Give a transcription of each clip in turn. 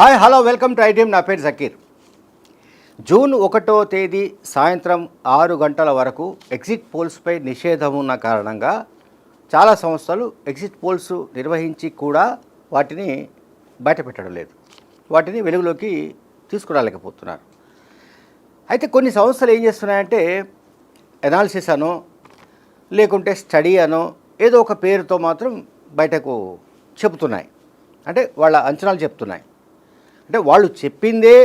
Hi hello welcome to ITM. నా పేరు Zakir. June ఒకటో తేదీ సాయంత్రం ఆరు గంటల వరకు ఎగ్జిట్ పోల్స్పై నిషేధం ఉన్న కారణంగా చాలా సంస్థలు ఎగ్జిట్ పోల్స్ నిర్వహించి కూడా వాటిని బయటపెట్టడం లేదు. వాటిని వెలుగులోకి తీసుకురాలేకపోతున్నారు. అయితే కొన్ని సంస్థలు ఏం చేస్తున్నాయంటే ఎనాలిసిస్ అనో లేకుంటే స్టడీ అనో ఏదో ఒక పేరుతో మాత్రం బయటకు చెబుతున్నాయి. అంటే వాళ్ళ అంచనాలు చెప్తున్నాయి. అంటే వాళ్ళు చెప్పిందే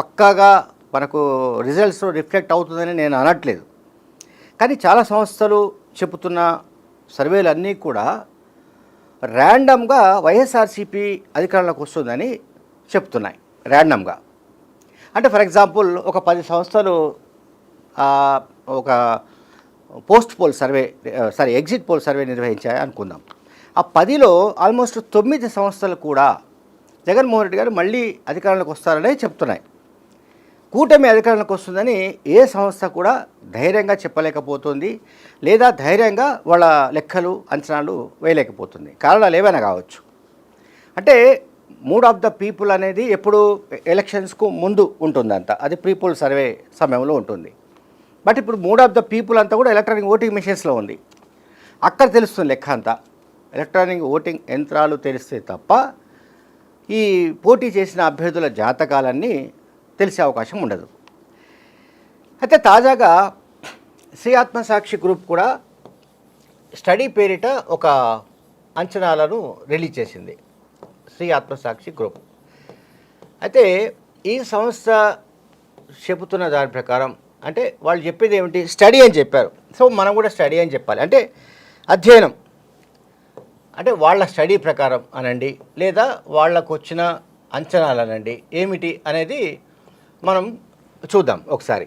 పక్కాగా మనకు రిజల్ట్స్ రిఫ్లెక్ట్ అవుతుందని నేను అనట్లేదు. కానీ చాలా సంస్థలు చెబుతున్న సర్వేలు అన్నీ కూడా ర్యాండమ్గా వైఎస్ఆర్సీపీ అధికారంలోకి వస్తుందని చెప్తున్నాయి ర్యాండమ్గా అంటే ఫర్ ఎగ్జాంపుల్ ఒక పది సంస్థలు ఒక post poll survey sorry exit poll survey నిర్వహించాయి అనుకుందాం. ఆ పదిలో ఆల్మోస్ట్ తొమ్మిది సంస్థలు కూడా జగన్మోహన్ రెడ్డి గారు మళ్ళీ అధికారంలోకి వస్తారనే చెప్తున్నాయి. కూటమి అధికారంలోకి వస్తుందని ఏ సంస్థ కూడా ధైర్యంగా చెప్పలేకపోతుంది లేదా ధైర్యంగా వాళ్ళ లెక్కలు అంచనాలు వేయలేకపోతుంది. కారణాలు ఏవైనా కావచ్చు. అంటే మూడ్ ఆఫ్ ద పీపుల్ అనేది ఎప్పుడు ఎలక్షన్స్కు ముందు ఉంటుందంట. అది పీపుల్ సర్వే సమయంలో ఉంటుంది. బట్ ఇప్పుడు మూడ్ ఆఫ్ ద పీపుల్ అంతా కూడా ఎలక్ట్రానిక్ ఓటింగ్ మిషన్స్లో ఉంది. అక్కడ తెలుస్తుంది లెక్క అంతా. ఎలక్ట్రానిక్ ఓటింగ్ యంత్రాలు తెలిస్తే తప్ప ఈ పోటీ చేసిన అభ్యర్థుల జాతకాలన్నీ తెలిసే అవకాశం ఉండదు. అయితే తాజాగా శ్రీ ఆత్మసాక్షి గ్రూప్ కూడా స్టడీ పేరిట ఒక అంచనాలను రిలీజ్ చేసింది. శ్రీ ఆత్మసాక్షి గ్రూప్. అయితే ఈ సంస్థ చెబుతున్న దాని ప్రకారం అంటే వాళ్ళు చెప్పేది ఏమిటి? స్టడీ అని చెప్పారు. సో మనం కూడా స్టడీ అని చెప్పాలి. అంటే అధ్యయనం. అంటే వాళ్ళ స్టడీ ప్రకారం అనండి లేదా వాళ్ళకు వచ్చిన అంచనాలు అనండి ఏమిటి అనేది మనం చూద్దాం ఒకసారి.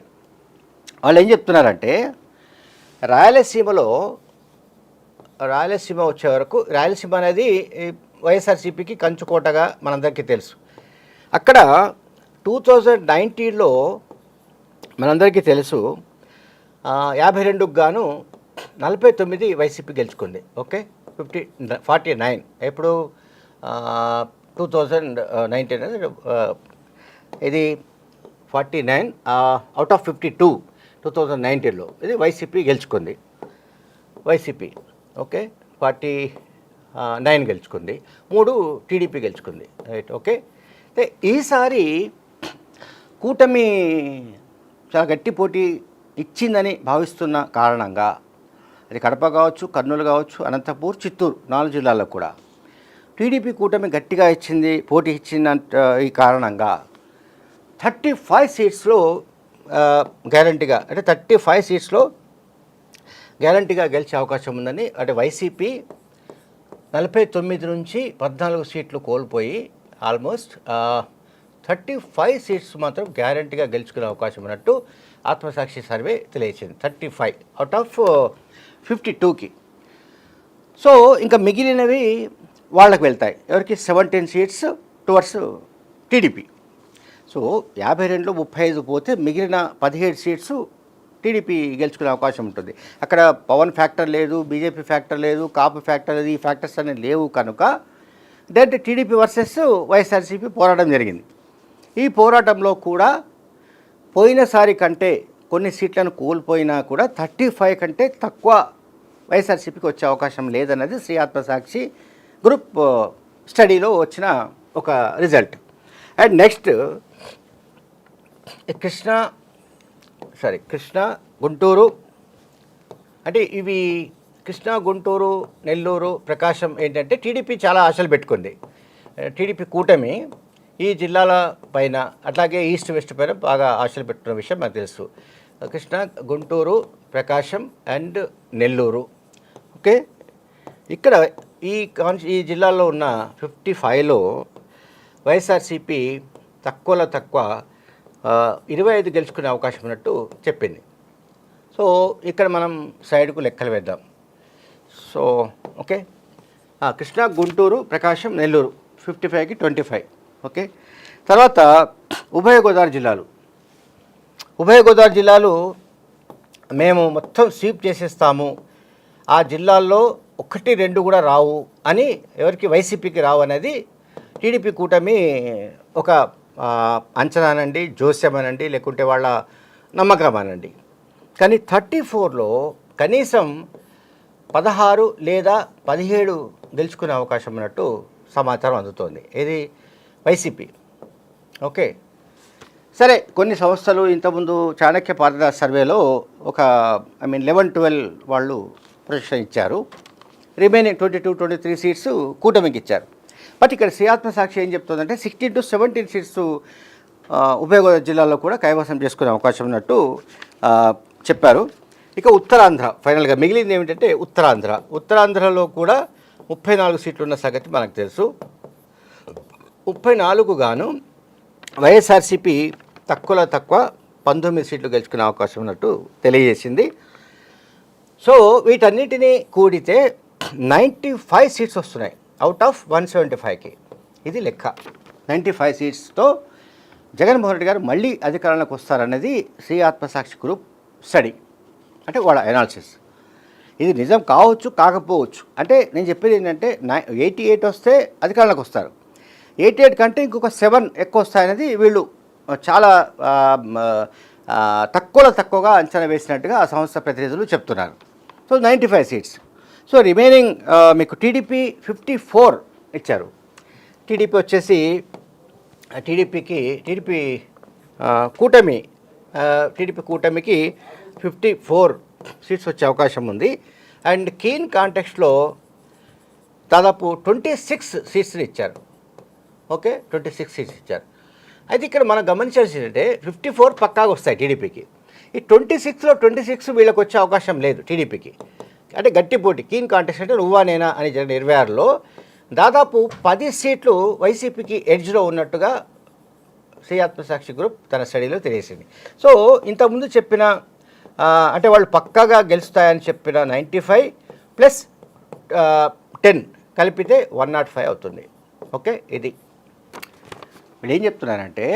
వాళ్ళు ఏం చెప్తున్నారంటే రాయలసీమలో రాయలసీమ వచ్చే వరకు రాయలసీమ అనేది వైఎస్ఆర్సీపీకి కంచుకోటగా మనందరికీ తెలుసు. అక్కడ టూ థౌజండ్ నైన్టీన్లో మనందరికీ తెలుసు యాభై రెండుకు గాను నలభై తొమ్మిది వైసీపీ గెలుచుకుంది. ఓకే? Fifty forty nine. ఎప్పుడు టూ థౌజండ్ నైన్టీన్ ఇది forty nine out of fifty two two thousand నైన్టీన్లో. ఇది వైసీపీ గెలుచుకుంది. YCP okay? ఫార్టీ నైన్ గెలుచుకుంది. మూడు టీడీపీ గెలుచుకుంది. Right okay? అయితే ఈసారి కూటమి చాలా గట్టి పోటీ ఇచ్చిందని భావిస్తున్న కారణంగా అది కడప కావచ్చు కర్నూలు కావచ్చు అనంతపూర్ చిత్తూరు నాలుగు జిల్లాల్లో కూడా. టీడీపీ కూటమి గట్టిగా ఇచ్చింది పోటీ ఇచ్చిందంట ఈ కారణంగా. థర్టీ ఫైవ్ సీట్స్లో గ్యారంటీగా అంటే థర్టీ ఫైవ్ సీట్స్లో గ్యారంటీగా గెలిచే అవకాశం ఉందని అంటే వైసీపీ నలభై తొమ్మిది నుంచి పద్నాలుగు సీట్లు కోల్పోయి ఆల్మోస్ట్ థర్టీ ఫైవ్ సీట్స్ మాత్రం గ్యారంటీగా గెలుచుకునే అవకాశం ఉన్నట్టు ఆత్మసాక్షి survey తెలియచింది thirty five. Out of fifty టూకి. సో ఇంకా మిగిలినవి వాళ్ళకి వెళ్తాయి. ఎవరికి? Seventeen seats towards TDP. So యాభై రెండులో ముప్పై ఐదు పోతే మిగిలిన పదిహేడు సీట్స్ టీడీపీ గెలుచుకునే అవకాశం ఉంటుంది. అక్కడ పవన్ ఫ్యాక్టర్ లేదు బీజేపీ ఫ్యాక్టర్ లేదు కాపు ఫ్యాక్టర్ లేదు ఈ ఫ్యాక్టర్స్ అనేవి లేవు కనుక డైరెక్ట్ టీడీపీ వర్సెస్ వైఎస్ఆర్సీపీ పోరాటం జరిగింది. ఈ పోరాటంలో కూడా పోయినసారి కంటే కొన్ని సీట్లను కోల్పోయినా కూడా థర్టీ ఫైవ్ కంటే తక్కువ వైఎస్ఆర్సీపీకి వచ్చే అవకాశం లేదన్నది శ్రీ ఆత్మసాక్షి గ్రూప్ స్టడీలో వచ్చిన ఒక result. And next Krishna sorry Krishna Guntur. అంటే ఇవి కృష్ణా గుంటూరు నెల్లూరు ప్రకాశం ఏంటంటే టీడీపీ చాలా ఆశలు పెట్టుకుంది. టీడీపీ కూటమి ఈ జిల్లాల పైన అట్లాగే ఈస్ట్ వెస్ట్ పైన బాగా ఆశలు పెట్టుకున్న విషయం నాకు తెలుసు. కృష్ణా గుంటూరు ప్రకాశం అండ్ నెల్లూరు. ఓకే? ఇక్కడ ఈ కాన్ ఈ జిల్లాలో ఉన్న ఫిఫ్టీ ఫైవ్లో వైఎస్ఆర్సీపీ తక్కువలో తక్కువ ఇరవై ఐదు గెలుచుకునే అవకాశం ఉన్నట్టు చెప్పింది. సో ఇక్కడ మనం సైడ్కు లెక్కలు వేద్దాం. So okay? Krishna Guntur Prakasam Nellore. Fifty ఫైవ్కి ట్వంటీ ఫైవ్. ఓకే? తర్వాత ఉభయ గోదావరి జిల్లాలు. ఉభయ గోదావరి జిల్లాలు మేము మొత్తం స్వీప్ చేసేస్తాము. ఆ జిల్లాల్లో ఒకటి రెండు కూడా రావు అని ఎవరికి వైసీపీకి రావు అనేది టీడీపీ కూటమి ఒక అంచనానండి జోస్యమనండి లేకుంటే వాళ్ళ నమ్మకం అనండి కానీ థర్టీ ఫోర్లో కనీసం పదహారు లేదా పదిహేడు గెలుచుకునే అవకాశం ఉన్నట్టు సమాచారం అందుతోంది. ఇది వైసీపీ. ఓకే? సరే కొన్ని సంస్థలు ఇంతకుముందు చాణక్య పారదాస్ సర్వేలో ఒక ఐ మీన్ లెవెన్ ట్వెల్వ్ వాళ్ళు ప్రొజెక్షన్ ఇచ్చారు. Remaining twenty two twenty three seats కూటమికి ఇచ్చారు. బట్ ఇక్కడ శ్రీఆత్మ సాక్షి ఏం చెప్తుందంటే సిక్స్టీన్ టు సెవెంటీన్ సీట్స్ ఉభయ గోదావరి జిల్లాలో కూడా కైవసం చేసుకునే అవకాశం ఉన్నట్టు చెప్పారు. ఇక ఉత్తరాంధ్ర ఫైనల్గా మిగిలింది ఏమిటంటే ఉత్తరాంధ్ర. ఉత్తరాంధ్రలో కూడా ముప్పై నాలుగు సీట్లు ఉన్న సంగతి మనకు తెలుసు. ముప్పై నాలుగు గాను వైఎస్ఆర్సీపీ తక్కువలో తక్కువ పంతొమ్మిది సీట్లు గెలుచుకునే అవకాశం ఉన్నట్టు తెలియజేసింది. సో వీటన్నిటినీ కూడితే నైంటీ ఫైవ్ సీట్స్ వస్తున్నాయి. అవుట్ ఆఫ్ వన్ సెవెంటీ ఫైవ్కి. ఇది లెక్క. నైంటీ ఫైవ్ సీట్స్తో జగన్మోహన్ రెడ్డి గారు మళ్ళీ అధికారంలోకి వస్తారన్నది శ్రీ ఆత్మసాక్షి గ్రూప్ స్టడీ. అంటే వాళ్ళ ఎనాలిసిస్ ఇది నిజం కావచ్చు కాకపోవచ్చు. అంటే నేను చెప్పేది ఏంటంటే నై ఎయిటీ ఎయిట్ వస్తే అధికారంలోకి వస్తారు. ఎయిటీ ఎయిట్ కంటే ఇంకొక సెవెన్ ఎక్కువ వస్తాయనేది వీళ్ళు చాలా తక్కువలో తక్కువగా అంచనా వేసినట్టుగా ఆ సంస్థ ప్రతినిధులు చెప్తున్నారు. So ninety five seats. So remaining మీకు టీడీపీ ఫిఫ్టీ ఫోర్ ఇచ్చారు. టీడీపీ వచ్చేసి టీడీపీకి టీడీపీ కూటమి టీడీపీ కూటమికి ఫిఫ్టీ ఫోర్ సీట్స్ వచ్చే అవకాశం ఉంది. అండ్ కీన్ కాంటెక్స్ట్లో దాదాపు ట్వంటీ సిక్స్ సీట్స్ని ఇచ్చారు. ఓకే ట్వంటీ సిక్స్ సీట్స్ ఇచ్చారు. అయితే ఇక్కడ మనం గమనించాల్సింది ఏంటంటే ఫిఫ్టీ ఫోర్ పక్కాగా వస్తాయి టీడీపీకి. ఈ ట్వంటీ సిక్స్లో ట్వంటీ సిక్స్ వీళ్ళకి వచ్చే అవకాశం లేదు టీడీపీకి. అంటే గట్టి పోటీ కీన్ కాంటెస్ట్ అంటే నువ్వా నేనా అని జరిగిన ఇరవై ఆరులో దాదాపు పది సీట్లు వైసీపీకి ఎడ్జ్లో ఉన్నట్టుగా శ్రీ ఆత్మసాక్షి గ్రూప్ తన స్టడీలో తెలియసింది సో ఇంతకుముందు చెప్పిన అంటే వాళ్ళు పక్కాగా గెలుస్తాయని చెప్పిన నైంటీ ఫైవ్ ప్లస్ టెన్ కలిపితే వన్ నాట్ ఫైవ్ అవుతుంది. ఓకే ఇది. వీళ్ళు ఏం చెప్తున్నారంటే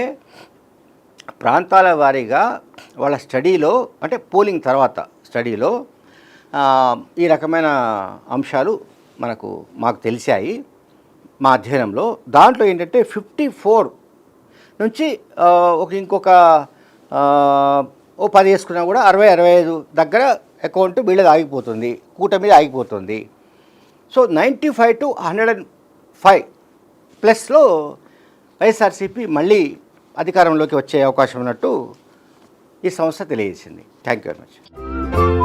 ప్రాంతాల వారీగా వాళ్ళ స్టడీలో అంటే పోలింగ్ తర్వాత స్టడీలో ఈ రకమైన అంశాలు మనకు మాకు తెలిసాయి మా అధ్యయనంలో. దాంట్లో ఏంటంటే ఫిఫ్టీ ఫోర్ నుంచి ఒక ఇంకొక ఓ పది వేసుకున్నా కూడా అరవై అరవై ఐదు దగ్గర అకౌంట్ వీళ్ళది ఆగిపోతుంది కూటమిది ఆగిపోతుంది. So ninety five to hundred and five ప్లస్లో వైఎస్ఆర్సీపీ మళ్ళీ అధికారంలోకి వచ్చే అవకాశం ఉన్నట్టు ఈ సంస్థ తెలియజేసింది. Thank you very much